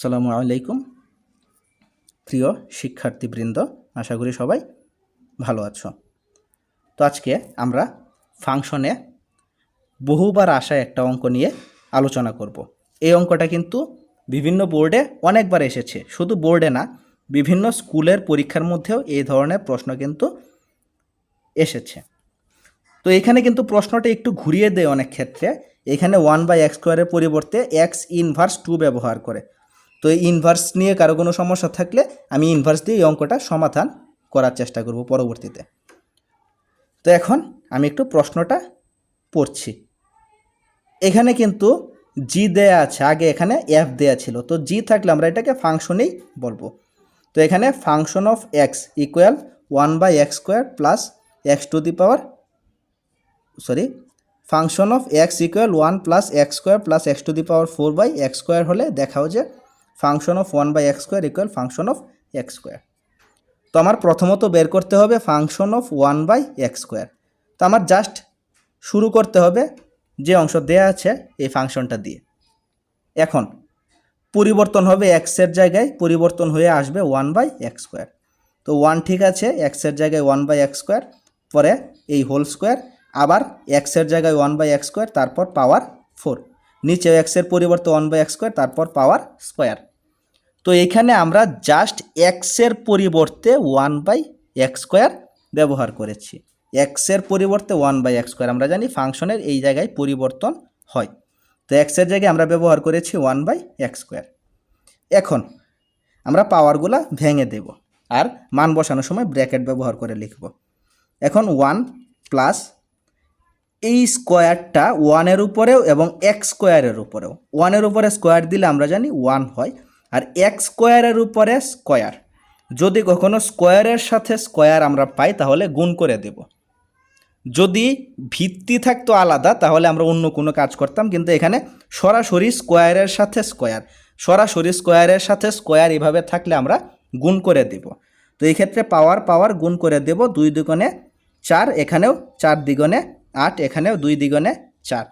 আসসালামু আলাইকুম। প্রিয় শিক্ষার্থীবৃন্দ, আশা করি সবাই ভালো আছো। তো আজকে আমরা ফাংশনে বহুবার আসা একটা অঙ্ক নিয়ে আলোচনা করব। এই অঙ্কটা কিন্তু বিভিন্ন বোর্ডে অনেকবার এসেছে। শুধু বোর্ডে না, বিভিন্ন স্কুলের পরীক্ষার মধ্যেও এই ধরনের প্রশ্ন কিন্তু এসেছে। তো এখানে কিন্তু প্রশ্নটা একটু ঘুরিয়ে দেয় অনেক ক্ষেত্রে। এখানে ওয়ান বাই এক্স স্কোয়ারের পরিবর্তে এক্স ইনভার্স টু ব্যবহার করে। তো এই ইনভার্স নিয়ে কারও কোনো সমস্যা থাকলে আমি ইনভার্স দিয়ে এই অঙ্কটা সমাধান করার চেষ্টা করব পরবর্তীতে। তো এখন আমি একটু প্রশ্নটা পড়ছি। এখানে কিন্তু জি দেয়া আছে, আগে এখানে এফ দেয়া ছিল। তো জি থাকলে আমরা এটাকে ফাংশনেই বলব। তো এখানে function of x equal one by x square plus x to the power sorry function of x equal one plus x square plus x to the power four by x square হলে দেখাও যে function of one by x square equal function of x square. তো আমার প্রথমত বের করতে হবে function of one by x square. তো আমার জাস্ট শুরু করতে হবে যে অংশ দেয়া আছে এই ফাংশনটা দিয়ে। এখন পরিবর্তন হবে এক্সের জায়গায়, পরিবর্তন হয়ে আসবে ওয়ান বাই এক্স স্কোয়ার। তো ওয়ান ঠিক আছে এক্সের জায়গায় ওয়ান বাই এক্স স্কোয়ার, পরে এই হোল স্কোয়ার, আবার এক্সের জায়গায় ওয়ান বাই এক্স স্কোয়ার, তারপর পাওয়ার ফোর। নিচে এক্সের পরিবর্তে ওয়ান বাই এক্স স্কোয়ার, তারপর পাওয়ার স্কোয়ার। তো এখানে আমরা জাস্ট এক্সের পরিবর্তে ওয়ান বাই এক্স স্কোয়ার ব্যবহার করেছি। এক্সের পরিবর্তে ওয়ান বাই এক্স স্কোয়ার আমরা জানি ফাংশনের এই জায়গায় পরিবর্তন হয়। তো এক্সের জায়গায় আমরা ব্যবহার করেছি ওয়ান বাই এক্স স্কোয়ার এখন আমরা পাওয়ারগুলা ভেঙে দেব আর মান বসানোর সময় ব্র্যাকেট ব্যবহার করে লিখব। এখন ওয়ান প্লাস এই স্কোয়ারটা ওয়ানের উপরেও এবং এক্স স্কোয়ারের উপরেও। ওয়ানের উপরে স্কোয়ার দিলে আমরা জানি ওয়ান হয়। আর এক স্কোয়ারের উপরে স্কোয়ার যদি কখনো স্কোয়ারের সাথে স্কোয়ার আমরা পাই, তাহলে গুণ করে দেব। যদি ভিত্তি থাকতো আলাদা, তাহলে আমরা অন্য কোনো কাজ করতাম, কিন্তু এখানে সরাসরি স্কোয়ারের সাথে স্কোয়ার সরাসরি স্কোয়ারের সাথে স্কোয়ার এভাবে থাকলে আমরা গুণ করে দেব। তো এই ক্ষেত্রে পাওয়ার পাওয়ার গুণ করে দেব দুই দ্বিগুণে চার, এখানেও চার দ্বিগুণে আট, এখানেও দুই দ্বিগুণে চার।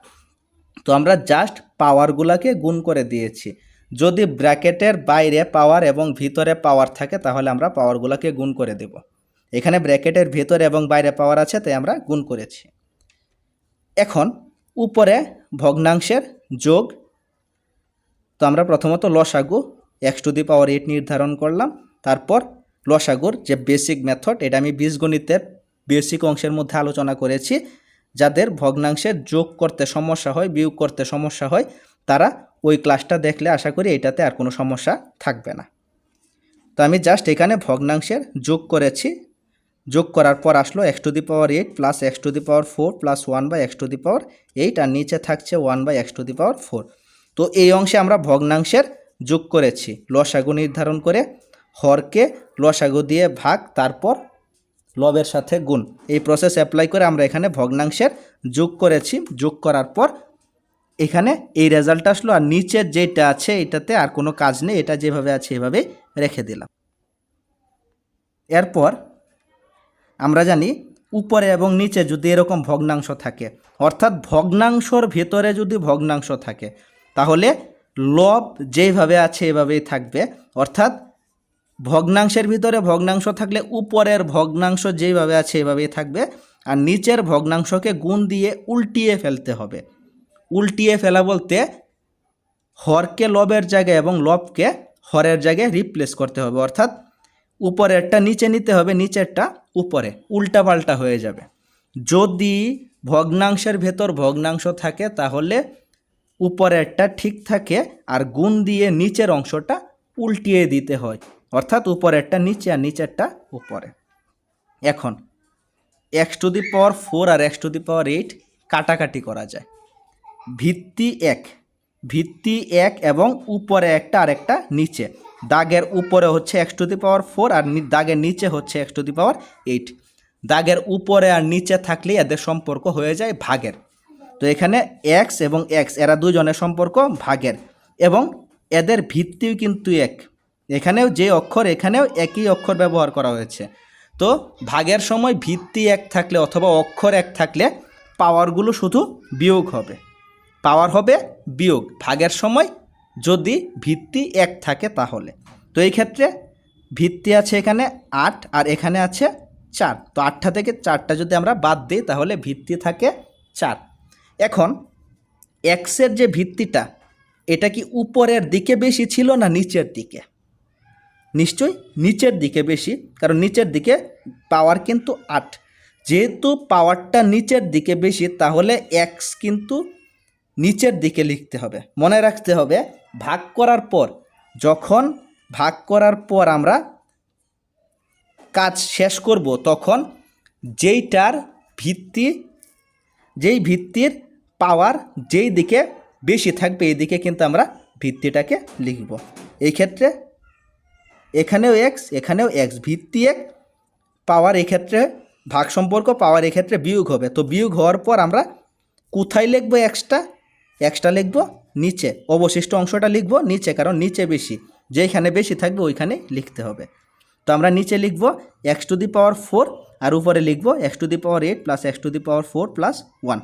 তো আমরা জাস্ট পাওয়ারগুলোকে গুণ করে দিয়েছি। যদি ব্র্যাকেটের বাইরে পাওয়ার এবং ভিতরে পাওয়ার থাকে, তাহলে আমরা পাওয়ারগুলোকে গুণ করে দেব। এখানে ব্র্যাকেটের ভিতরে এবং বাইরে পাওয়ার আছে, তাই আমরা গুণ করেছি। এখন উপরে ভগ্নাংশের যোগ, তো আমরা প্রথমত লসাগু x to the power eight নির্ধারণ করলাম। তারপর লসাগুর যে বেসিক মেথড এটা আমি বীজগণিতের বেসিক অংশের মধ্যে আলোচনা করেছি। যাদের ভগ্নাংশের যোগ করতে সমস্যা হয়, বিয়োগ করতে সমস্যা হয়, তারা ওই ক্লাসটা দেখলে আশা করি এটাতে আর কোনো সমস্যা থাকবে না। তো আমি জাস্ট এখানে ভগ্নাংশের যোগ করেছি। যোগ করার পর আসলো x to the power eight plus x to the power four plus one by x to the power eight আর নিচে থাকছে one by x to the power four তো এই অংশে আমরা ভগ্নাংশের যোগ করেছি। লসাগু নির্ধারণ করে হরকে লসাগু দিয়ে ভাগ, তারপর লবের সাথে গুণ। এই প্রসেস অ্যাপ্লাই করে আমরা এখানে ভগ্নাংশের যোগ করেছি। যোগ করার পর এখানে এই রেজাল্ট আসলো আর নিচের যেটা আছে এটাতে আর কোনো কাজ নেই, এটা যেভাবে আছে এভাবে রেখে দিলাম। এরপর আমরা জানি উপরে এবং নিচে যদি এরকম ভগ্নাংশ থাকে, অর্থাৎ ভগ্নাংশর ভেতরে যদি ভগ্নাংশ থাকে, তাহলে লব যেভাবে আছে এভাবেই থাকবে। অর্থাৎ ভগ্নাংশের ভিতরে ভগ্নাংশ থাকলে উপরের ভগ্নাংশ যেভাবে আছে এভাবেই থাকবে, আর নিচের ভগ্নাংশকে গুণ দিয়ে উল্টিয়ে ফেলতে হবে। উল্টিয়ে ফেলা বলতে হরকে লবের জায়গায় এবং লবকে হরের জায়গায় রিপ্লেস করতে হবে। অর্থাৎ উপরেরটা নিচে নিতে হবে, নিচেরটা উপরে। উল্টা পাল্টা হয়ে যাবে। যদি ভগ্নাংশের ভেতর ভগ্নাংশ থাকে, তাহলে উপরেরটা ঠিক থাকে আর গুণ দিয়ে নিচের অংশটা উল্টিয়ে দিতে হয়। অর্থাৎ উপরেরটা নিচে আর নিচেরটা উপরে। এখন x to the power four R x to the power eight কাটাকাটি করা যায়। ভিত্তি এক। ভিত্তি এক এবং উপরে একটা আর একটা নিচে। দাগের উপরে হচ্ছে x to the power four আর দাগের নিচে হচ্ছে x to the power eight দাগের উপরে আর নিচে থাকলে এদের সম্পর্ক হয়ে যায় ভাগের। তো এখানে এক্স এবং এক্স এরা দুজনের সম্পর্ক ভাগের এবং এদের ভিত্তিও কিন্তু এক। এখানেও যে অক্ষর, এখানেও একই অক্ষর ব্যবহার করা হয়েছে। তো ভাগের সময় ভিত্তি এক থাকলে অথবা অক্ষর এক থাকলে পাওয়ারগুলো শুধু বিয়োগ হবে। পাওয়ার হবে বিয়োগ ভাগের সময় যদি ভিত্তি এক থাকে তাহলে। তো এই ক্ষেত্রে ভিত্তি আছে এখানে আট আর এখানে আছে চার। তো আটটা থেকে চারটা যদি আমরা বাদ দিই তাহলে ভিত্তি থাকে চার। এখন এক্সের যে ভিত্তিটা, এটা কি উপরের দিকে বেশি ছিল না নিচের দিকে? নিশ্চয়ই নিচের দিকে বেশি, কারণ নিচের দিকে পাওয়ার কিন্তু আট। যেহেতু পাওয়ারটা নিচের দিকে বেশি, তাহলে এক্স কিন্তু নিচের দিকে লিখতে হবে। মনে রাখতে হবে, ভাগ করার পর, যখন ভাগ করার পর আমরা কাজ শেষ করব, তখন যেইটার ভিত্তি, যেই ভিত্তির পাওয়ার যেই দিকে বেশি থাকবে, এই দিকে কিন্তু আমরা ভিত্তিটাকে লিখব। এই ক্ষেত্রে এখানেও এক্স এখানেও এক্স ভিত্তি এক পাওয়ার এক্ষেত্রে ভাগ সম্পর্ক পাওয়ার এক্ষেত্রে বিয়োগ হবে। তো বিয়োগ হওয়ার পর আমরা কোথায় লিখব এক্সটা এক্সটা লিখব নিচে, অবশিষ্ট অংশটা লিখব নিচে, কারণ নিচে বেশি, যেখানে বেশি থাকবে ওইখানে লিখতে হবে। তো আমরা নিচে লিখব x to the power four আর উপরে লিখব x to the power eight plus x to the power four plus one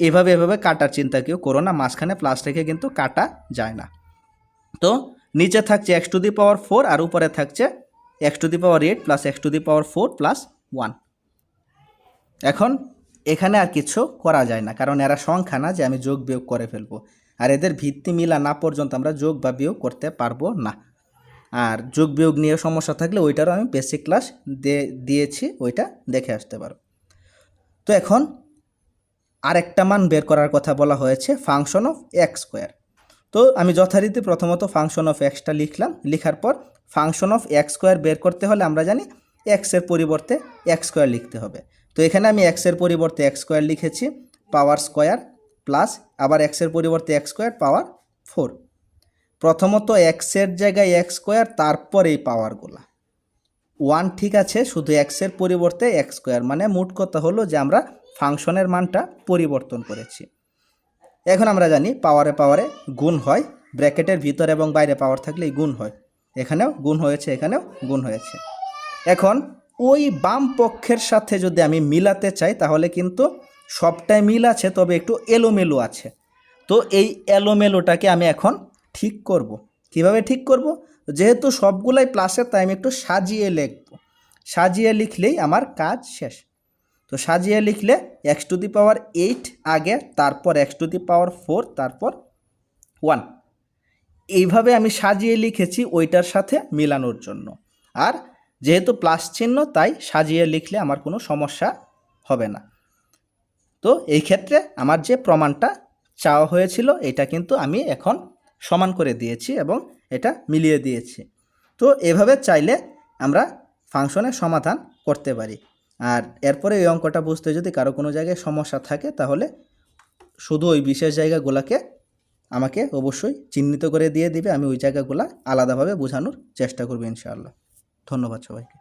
এভাবে এভাবে কাটার চিন্তা কেউ করো না, মাঝখানে প্লাস রেখে কিন্তু কাটা যায় না। তো নিচে থাকছে x to the power four আর উপরে থাকছে x to the power eight plus x to the power four plus one এখন এখানে আর কিছু করা যায় না, কারণ এরা সংখ্যা না যে আমি যোগ বিয়োগ করে ফেলব। আর এদের ভিত্তি মিলা না পর্যন্ত আমরা যোগ বা বিয়োগ করতে পারব না। আর যোগ বিয়োগ নিয়ে সমস্যা থাকলে ওইটারও আমি বেসিক ক্লাস দিয়েছি, ওইটা দেখে আসতে পারো। তো এখন আরেকটা মান বের করার কথা বলা হয়েছে ফাংশন অফ এক্স স্কোয়ার তো আমি যথারীতি প্রথমত ফাংশন অফ এক্সটা লিখলাম, লিখার পর ফাংশন অফ এক্স স্কোয়ার বের করতে হলে আমরা জানি এক্সের পরিবর্তে এক্স স্কোয়ার লিখতে হবে। তো এখানে আমি এক্সের পরিবর্তে এক্স স্কোয়ার লিখেছি পাওয়ার স্কোয়ার প্লাস আবার এক্সের পরিবর্তে এক্স স্কোয়ার পাওয়ার ফোর প্রথমত এক্সের জায়গায় এক্স স্কোয়ার তারপর এই পাওয়ারগুলা ওয়ান ঠিক আছে, শুধু এক্সের পরিবর্তে এক্স স্কোয়ার মানে মোট কথা হলো যে আমরা ফাংশনের মানটা পরিবর্তন করেছি। এখন আমরা জানি পাওয়ারে পাওয়ারে গুণ হয় ব্র্যাকেটের ভিতরে এবং বাইরে পাওয়ার থাকলেই গুণ হয়। এখানেও গুণ হয়েছে, এখানেও গুণ হয়েছে। এখন ওই বাম পক্ষের সাথে যদি আমি মিলাতে চাই, তাহলে কিন্তু সবটাই মিল আছে, তবে একটু এলোমেলো আছে। তো এই এলোমেলোটাকে আমি এখন ঠিক করব। কীভাবে ঠিক করব? যেহেতু সবগুলাই প্লাসের তাই আমি একটু সাজিয়ে লিখব। সাজিয়ে লিখলেই আমার কাজ শেষ। তো সাজিয়ে লিখলে x to the power eight আগে, তারপর x to the power four তারপর ওয়ান এইভাবে আমি সাজিয়ে লিখেছি ওইটার সাথে মিলানোর জন্য। আর যেহেতু প্লাস চিহ্ন, তাই সাজিয়ে লিখলে আমার কোনো সমস্যা হবে না। তো এই ক্ষেত্রে আমার যে প্রমাণটা চাওয়া হয়েছিল, এটা কিন্তু আমি এখন সমান করে দিয়েছি এবং এটা মিলিয়ে দিয়েছি। তো এভাবে চাইলে আমরা ফাংশনের সমাধান করতে পারি। আর এরপরে এই অঙ্কটা বুঝতে যদি কারও কোনো জায়গায় সমস্যা থাকে, তাহলে শুধু ওই বিশেষ জায়গাগুলোকে আমাকে অবশ্যই চিহ্নিত করে দিয়ে দিবে। আমি ওই জায়গাগুলো আলাদাভাবে বোঝানোর চেষ্টা করব ইনশাআল্লাহ। ধন্যবাদ সবাইকে।